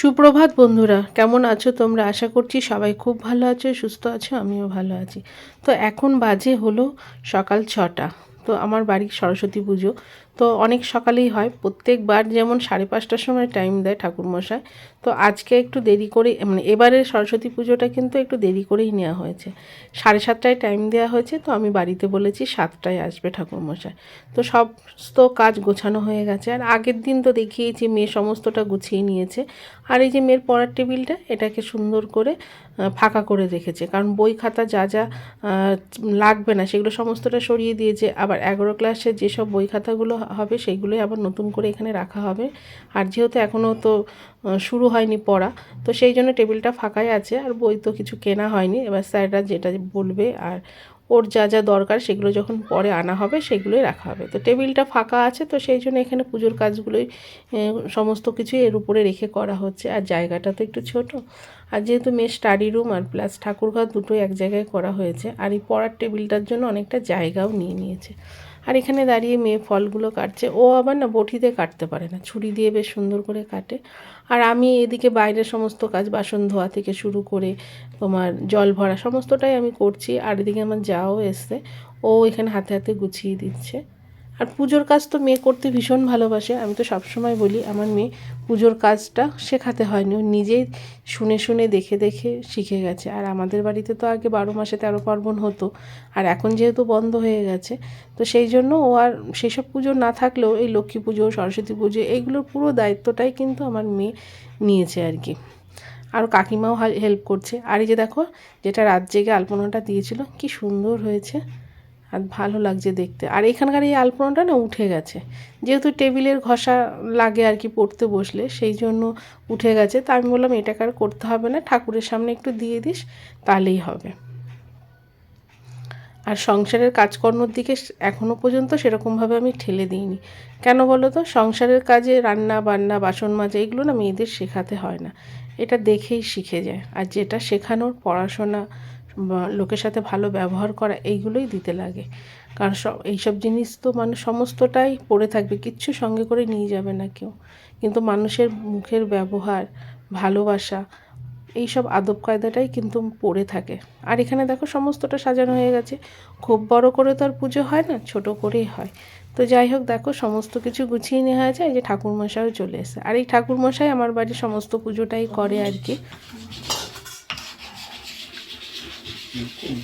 সুপ্রভাত বন্ধুরা, কেমন আছো তোমরা? আশা করছি সবাই খুব ভালো আছো, সুস্থ আছো, আমিও ভালো আছি। তো এখন বাজে হলো সকাল ছটা। তো আমার বাড়ির সরস্বতী পুজো। তো অনেক সকালেই হয়। প্রত্যেকবার যেমন সাড়ে পাঁচটার সময় টাইম দেয় ঠাকুরমশাই, তো আজকে একটু দেরি করে মানে এবারের সরস্বতী পুজোটা কিন্তু একটু দেরি করেই নেওয়া হয়েছে। সাড়ে সাতটায় টাইম দেওয়া হয়েছে, তো আমি বাড়িতে বলেছি সাতটায় আসবে ঠাকুরমশাই। তো সমস্ত কাজ গোছানো হয়ে গেছে। আর আগের দিন তো দেখিয়েছি, মেয়ে সমস্তটা গুছিয়ে নিয়েছে। আর এই যে মেয়ের পড়ার টেবিলটা, এটাকে সুন্দর করে ফাঁকা করে রেখেছে। কারণ বই খাতা যা যা লাগবে না, সেগুলো সমস্তটা সরিয়ে দিয়েছে। আবার এগারো ক্লাসের যেসব বই খাতাগুলো হবে, সেইগুলোই আবার নতুন করে এখানে রাখা হবে। আর যেহেতু এখনও তো শুরু হয়নি পড়া, তো সেই জন্য টেবিলটা ফাঁকাই আছে। আর বই তো কিছু কেনা হয়নি। এবার স্যাররা যেটা বলবে আর ওর যা যা দরকার সেগুলো যখন পরে আনা হবে, সেগুলোই রাখা হবে। তো টেবিলটা ফাঁকা আছে, তো সেই জন্য এখানে পুজোর কাজগুলোই সমস্ত কিছুই এর উপরে রেখে করা হচ্ছে। আর জায়গাটা তো একটু ছোট। আর যেহেতু মেয়ে স্টাডি রুম আর প্লাস ঠাকুরঘর দুটোই এক জায়গায় করা হয়েছে, আর এই পড়ার টেবিলটার জন্য অনেকটা জায়গাও নিয়ে নিয়েছে। আর এখানে দাঁড়িয়ে মেয়ে ফলগুলো কাটছে। ও আবার না বটিতে কাটতে পারে না, ছুরি দিয়ে বেশ সুন্দর করে কাটে। আর আমি এদিকে বাইরের সমস্ত কাজ, বাসন ধোয়া থেকে শুরু করে তোমার জল ভরা সমস্তটাই আমি করছি। আর এদিকে আমার যাও এসছে। ও এখানে হাতে হাতে গুছিয়ে দিচ্ছে। আর পুজোর কাজ তো মেয়ে করতে ভীষণ ভালোবাসে। আমি তো সবসময় বলি, আমার মেয়ে পুজোর কাজটা শেখাতে হয়নি। ও নিজেই শুনে শুনে দেখে দেখে শিখে গেছে। আর আমাদের বাড়িতে তো আগে বারো মাসে তেরো পার্বণ হতো, আর এখন যেহেতু বন্ধ হয়ে গেছে, তো সেই জন্য ও আর সেসব পুজো না থাকলেও এই লক্ষ্মী পুজো, সরস্বতী পুজো, এইগুলোর পুরো দায়িত্বটাই কিন্তু আমার মেয়ে নিয়েছে আর কি। আর কাকিমাও হেল্প করছে। আর এই যে দেখো, যেটা রাত জেগে আলপনাটা দিয়েছিল, কি সুন্দর হয়েছে। আর ভালো লাগছে দেখতে। আর এখানকার এই আলপনাটা না উঠে গেছে। যেহেতু টেবিলের ঘষা লাগে আর কি পড়তে বসলে, সেই জন্য উঠে গেছে। তা আমি বললাম, এটাকে আর করতে হবে না, ঠাকুরের সামনে একটু দিয়ে দিস, তাহলেই হবে। আর সংসারের কাজকর্মর দিকে এখনও পর্যন্ত সেরকমভাবে আমি ঠেলে দিইনি। কেন বলো তো? সংসারের কাজে রান্না, বান্না, বাসন মাজা, এগুলো না মেয়েদের শেখাতে হয় না। এটা দেখেই শিখে যায়। আর যেটা শেখানোর পড়াশোনা লোকের সাথে ভালো ব্যবহার করা, এইগুলোই দিতে লাগে। কারণ সব, এইসব জিনিস তো মানুষ সমস্তটাই পড়ে থাকবে, কিচ্ছু সঙ্গে করে নিয়ে যাবে না কেউ। কিন্তু মানুষের মুখের ব্যবহার, ভালোবাসা, এইসব আদব কায়দাটাই কিন্তু পড়ে থাকে। আর এখানে দেখো সমস্তটা সাজানো হয়ে গেছে। খুব বড় করে তো আর পুজো হয় না, ছোট করেই হয়। তো যাই হোক, দেখো সমস্ত কিছু গুছিয়ে নেওয়া হয়েছে, এই যে ঠাকুরমশাইও চলে এসে আর এই ঠাকুরমশাই আমার বাড়ির সমস্ত পুজোটাই করে আর কি।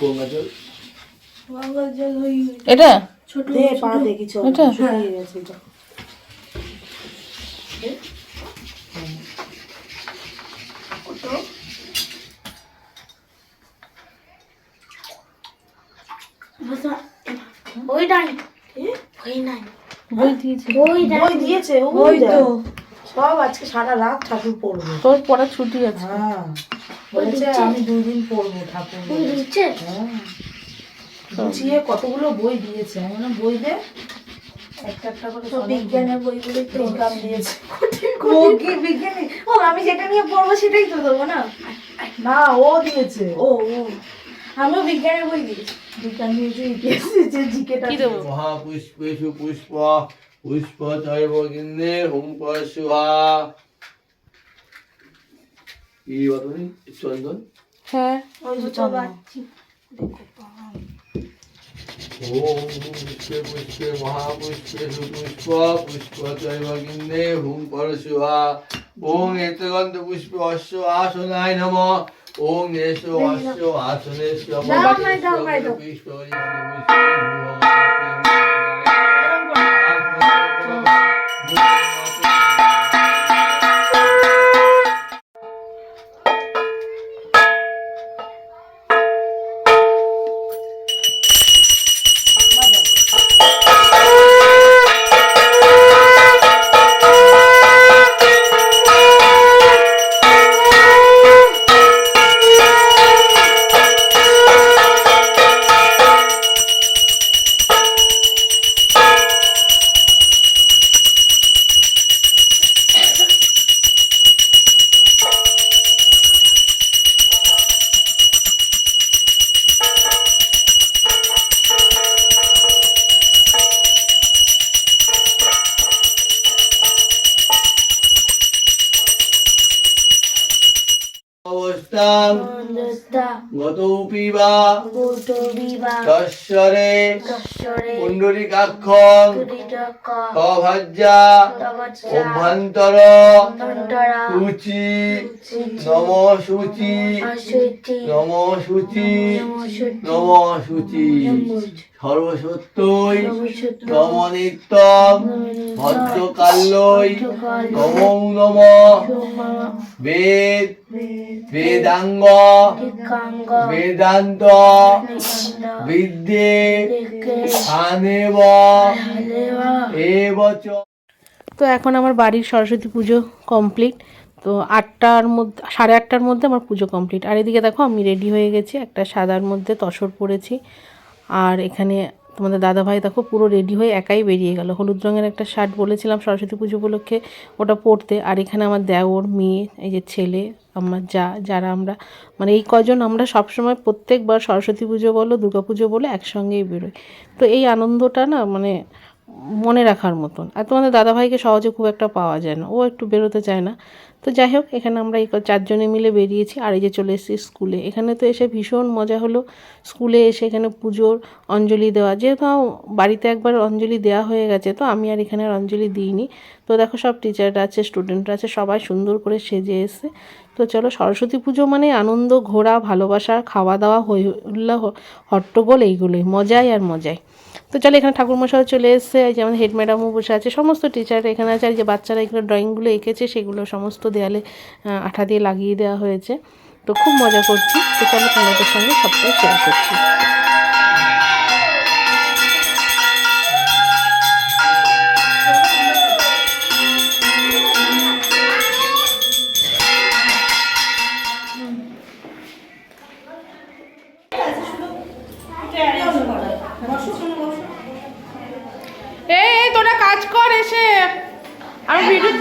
গঙ্গা জল এটা? দে পা দেখি চল এটা? শুকিয়ে গেছে এটা। ওই নাই। ওই নাই। বই দিয়েছি। বই দিয়েছে ওই তো। সব আজকে সারা রাত ঠাকুর পড়ব। তোর পড়া ছুটি আছে। হ্যাঁ। বলেছে আমি দুই দিন পড়ব ঠাকুর দিচ্ছে? হ্যাঁ। গুছিয়ে কতগুলো বই দিয়েছে বললাম, বই দে। একটা একটা করে বিজ্ঞানের বইগুলো তো দিয়েছে। বিজ্ঞানী। ও আমি যেটা নিয়ে পড়ব সেটাই তো দেবো না? না ও দিয়েছে। ও ও। আমিও বিজ্ঞানের বই দিয়েছি। বিজ্ঞান দিয়েছে ইতিহাস দিয়েছে জিকেটা কি পুষ্প পুষ্প চৈব গিন্নে হুম বলনি চন্দন হ্যাঁ ওম পুষ্পে পুষ্পে মহাপুষ্পেষু পুষ্প পুষ্প চৈব গিন্নে হুম পরশুহা ওং এতগন্ধ পুষ্প অশ্ব আসনায় নম ওং এসো অশ্ব দাও। পুষ্প তস্বরে পুণ্ডরিকাক্ষং অভ্যন্তর সূচি নম সূচি নম সূচি নম সূচি সর্বসত্যই নমশুত্র নম নিত্যম ভদ্রকাল্যই নমো নম বেদ বেদাঙ্গ বেদান্ত বিদ্যে স্থানেব এবচ তো এখন আমার বাড়ির সরস্বতী পুজো কমপ্লিট। তো আটটার মধ্যে সাড়ে আটটার মধ্যে আমার পুজো কমপ্লিট। আর এদিকে দেখো আমি রেডি হয়ে গেছি একটা সাদার মধ্যে তসর পরেছি। আর এখানে তোমাদের দাদাভাই দেখো পুরো রেডি হয়ে একাই বেরিয়ে গেল। হলুদ রঙের একটা শার্ট বলেছিলাম সরস্বতী পুজো উপলক্ষে, ওটা পরতে। আর এখানে আমার দেওর, মেয়ে, এই যে ছেলে, আমার যা, যারা আমরা মানে এই কজন আমরা সবসময় প্রত্যেকবার সরস্বতী পুজো বলো, দুর্গা পুজো বলো একসঙ্গেই বেরোই। তো এই আনন্দটা না মানে মনে রাখার মতন। আর তোমাদের দাদাভাইকে সহজে খুব একটা পাওয়া যায় না। ও একটু বেরোতে চায় না। তো যাই হোক, এখানে আমরা এই চারজনে মিলে বেরিয়েছি আর এই যে চলে এসেছি স্কুলে। এখানে তো এসে ভীষণ মজা হলো। স্কুলে এসে এখানে পুজোর অঞ্জলি দেওয়া। যেহেতু বাড়িতে একবার অঞ্জলি দেওয়া হয়ে গেছে, তো আমি আর এখানে আর অঞ্জলি দিইনি। তো দেখো সব টিচাররা আছে, স্টুডেন্টরা আছে, সবাই সুন্দর করে সেজে এসে তো চলো, সরস্বতী পুজো মানে আনন্দ, ঘোরা, ভালোবাসা খাওয়া দাওয়া হই হট্টগোল, এইগুলোই। মজাই আর মজাই। তো চলে এখানে ঠাকুরমশাও চলে এসেছে যেমন হেড ম্যাডামও বসে আছে, সমস্ত টিচার এখানে আছে আর যে বাচ্চারা এগুলো ড্রয়িংগুলো এঁকেছে, সেগুলো সমস্ত দেয়ালে আঠা দিয়ে লাগিয়ে দেওয়া হয়েছে। তো খুব মজা করছি। তো চলো তোমাদের সঙ্গে সবটাই শেয়ার করছি। আমি ভিডিও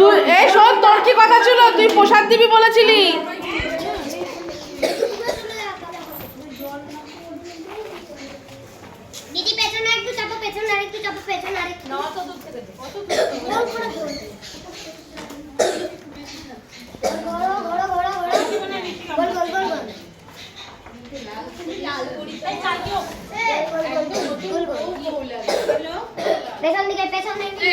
তুই এই শোন তোর কি কথা ছিল? তুই প্রসাদ দিবি বলেছিলি। দিদি পেছনে একটু চাপো পেছনে আরেকটু চাপো পেছনে আরেকটু না তো দূর থেকে ঘোরো ঘোরো ঘোরো ঘোরো গোল গোল গোল গোল পেছন দিকে পেছন দিকে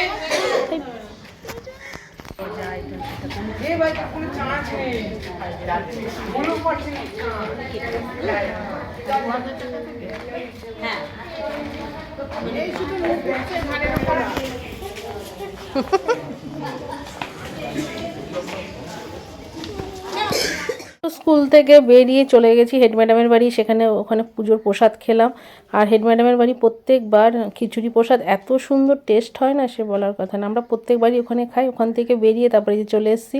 তো স্কুল থেকে বেরিয়ে চলে গেছি হেড ম্যাডামের বাড়ি, সেখানে ওখানে পুজোর প্রসাদ খেলাম। আর হেড ম্যাডামের বাড়ি প্রত্যেকবার খিচুড়ি প্রসাদ এত সুন্দর টেস্ট হয় না সে বলার কথা না। আমরা প্রত্যেকবারই ওখানে খাই, ওখান থেকে বেরিয়ে তারপরে যে চলে এসেছি।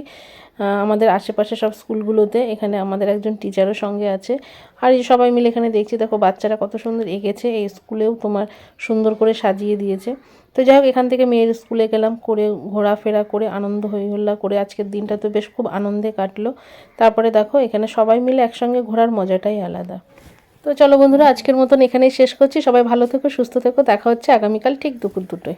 আমাদের আশেপাশে সব স্কুলগুলোতে এখানে আমাদের একজন টিচারও সঙ্গে আছে। আর এই সবাই মিলে এখানে দেখছি, দেখো বাচ্চারা কত সুন্দর এঁকেছে, এই স্কুলেও তোমার সুন্দর করে সাজিয়ে দিয়েছে। তো যাই হোক, এখান থেকে মেয়ের স্কুলে গেলাম, করে ঘোরাফেরা, করে আনন্দ হই হল্লা করে আজকের দিনটা তো বেশ খুব আনন্দে কাটলো। তারপরে দেখো, এখানে সবাই মিলে একসঙ্গে ঘোরার মজাটাই আলাদা। তো চলো বন্ধুরা, আজকের মতন এখানেই শেষ করছি। সবাই ভালো থেকো, সুস্থ থেকো। দেখা হচ্ছে আগামীকাল ঠিক দুপুর দুটোয়।